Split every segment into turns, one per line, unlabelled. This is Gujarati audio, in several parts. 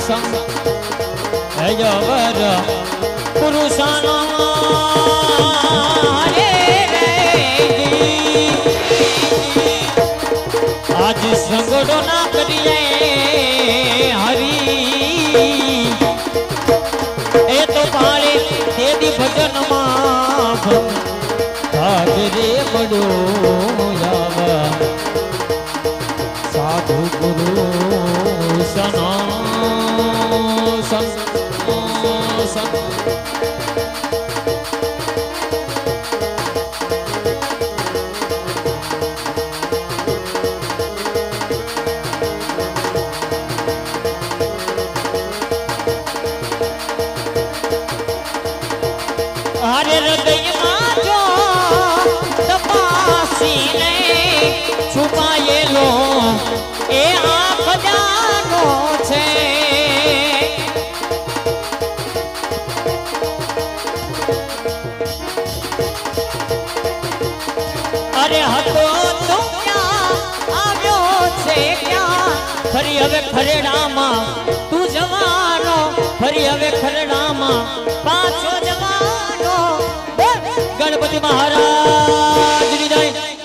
ਸੰਗ ਹੈ ਜਵਰ ਪੁਰਸ਼ਾਨਾ ਰੇ ਜੀ ਅੱਜ ਸੰਗੜੋ ਨਾ ਕਰੀਏ ਹਰੀ। ਇਹ ਤੋਂ ਪਾਲੇ ਤੇ ਦੀ ਭਜਨ ਮਾਫ। ਆਗਰੇ ਬੜੋ ਯਾਵਾ ਸਾਧੂ ਗੁਰੂ Thank you. ફરી હવે ખરેડામાં તું જવાનો ફરી હવે ખરેડામાં પાછો જવાનો. ગણપતિ મહારાજ જય.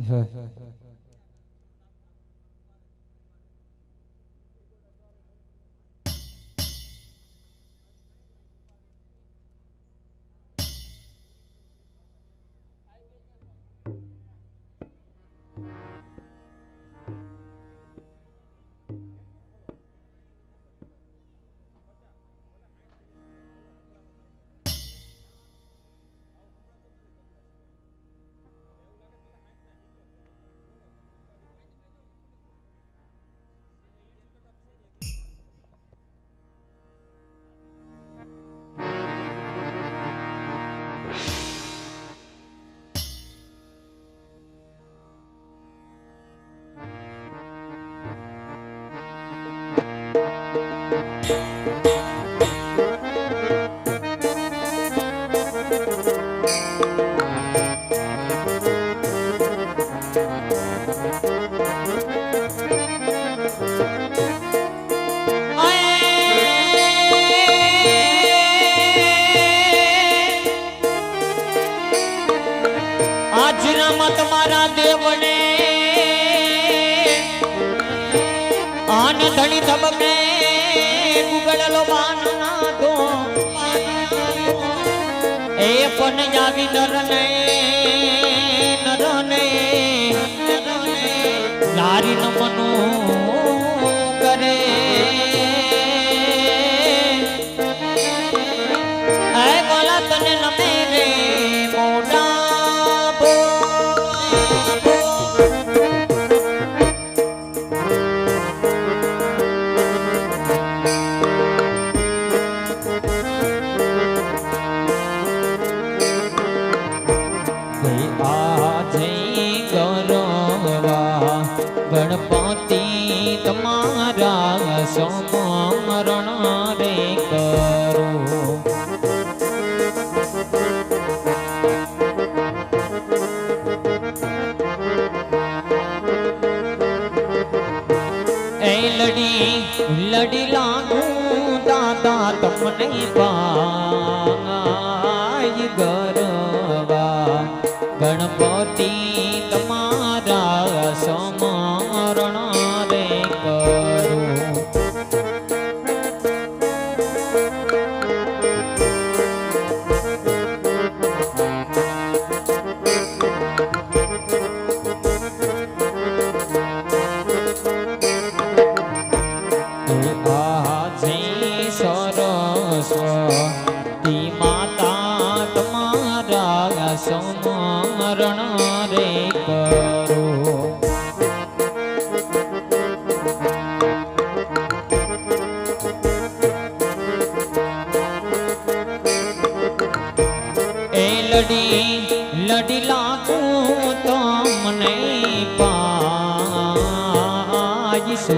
Yeah, yeah, yeah. thank you નીકળેલો બાનના તો એ પણ જાવી નરને નરને નરને નારી નમનો કરે. એ લડી લડી લાગુ દાદા તમને પાય ગા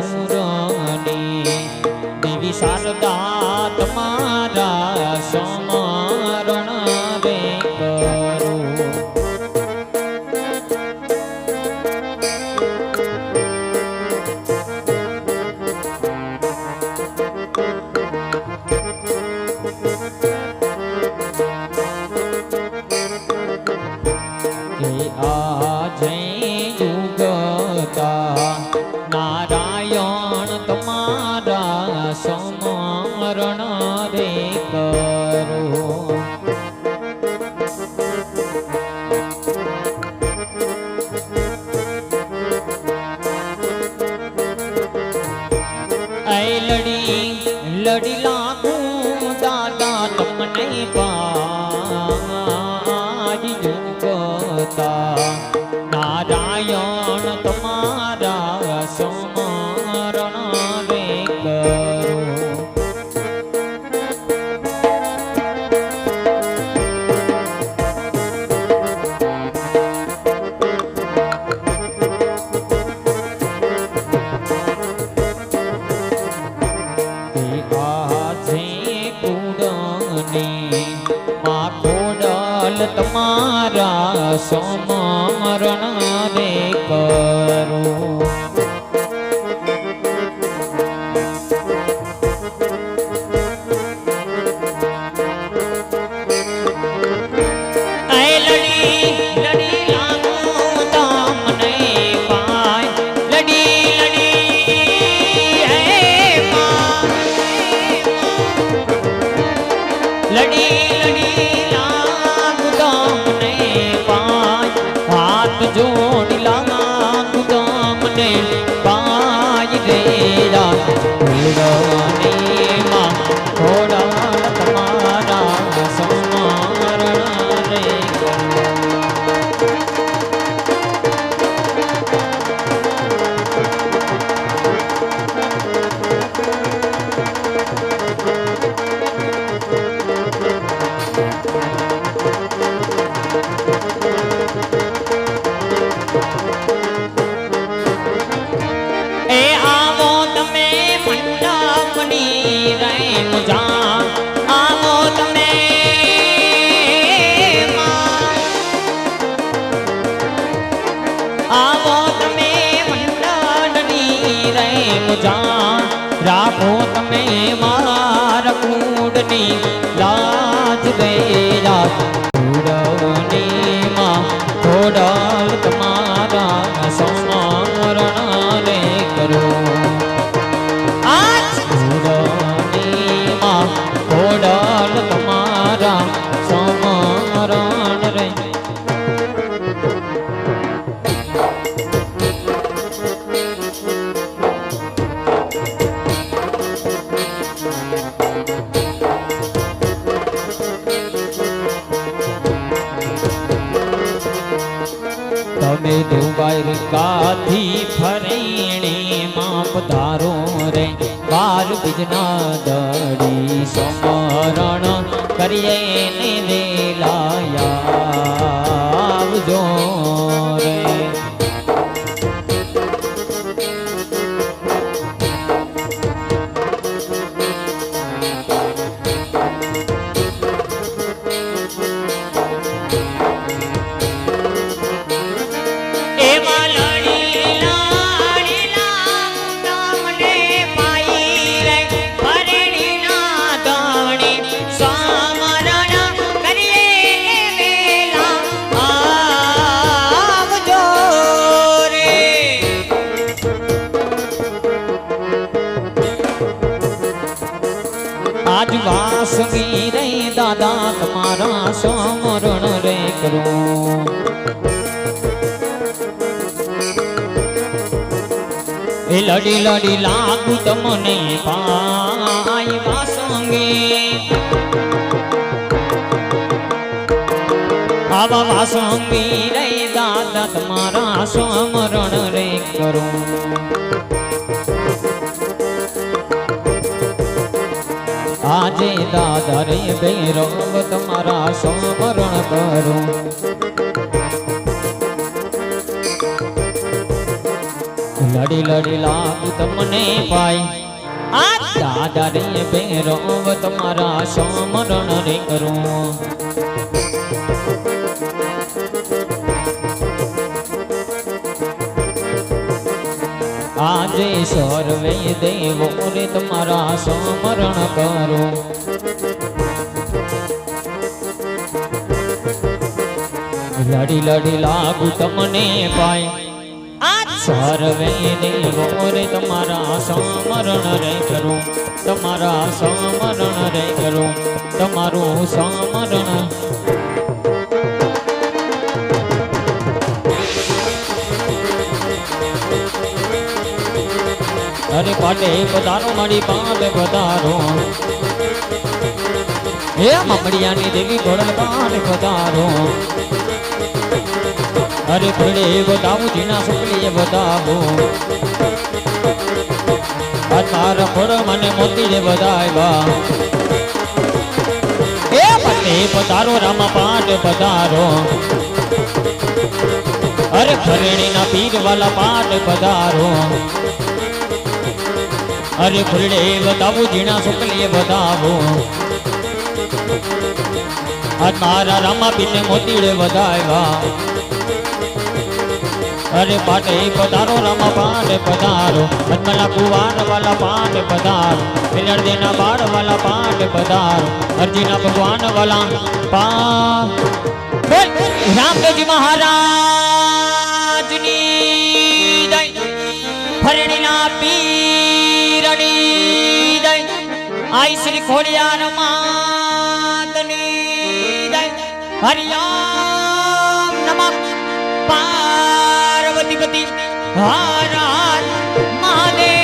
sin. നാരായണ મારા સમરણ રે કરું. મારા કુંડની લાજ ગઈ કાથી ફરીણી માં પધારો રે. બાલ બીજના દડી સમરણ કરીએ ને આજ વાસગી રે દાદા તમારા સમરણ રે કરું. લડી લડી લાગુ તમને પાય વાસંગી આવા વાસંગી રે દાદા તમારા સમરણ રે કરું. આજે દાદા રે ભૈરવ તમારા સમરણ કરું. લડી લડી લાગુ તમને ભાઈ. આ દાદા રે ભૈરવ તમારા સમરણ રે કરું. આજે સર્વે દેવો રે તમારા સ્મરણ કરો. લડી લડી લાગુ તમને પાય સર્વે દેવો રે તમારા સ્મરણ રે કરો. તમારા સ્મરણ રે કરો તમારું સમરણ અરે પાટે પધારો મારી પામે પધારો હે મમડિયાની દેવી પાંડે પધારો અરે ભડે બતાવું જીના સુકલીએ બતાવો તારા ફળ મને મોતી રે બધાવ્યા હે પટે પધારો રામા પાટ પધારો. અરે ફરેણીના પીર વાલા પાટ પધારો. અરે ખુલ્લે બતાવું ઝીણા શુક્લીએ બતાવો તારા રામા પીને મોતીડે વધાવ્યા. અરે પાટે પધારો રામા પાટે પધારો. અન્મલા કુવાર વાલા પાટે પધારો. મિલરદેના બાળ વાલા પાટે પધારો. અરજીના ભગવાન વાલા પા રામદેવજી મહારાજની ભાઈ શ્રી ખોડિયાર માતની જય. હરિયામ નમઃ. પાર્વતીપતિ હર હર મહાદેવ.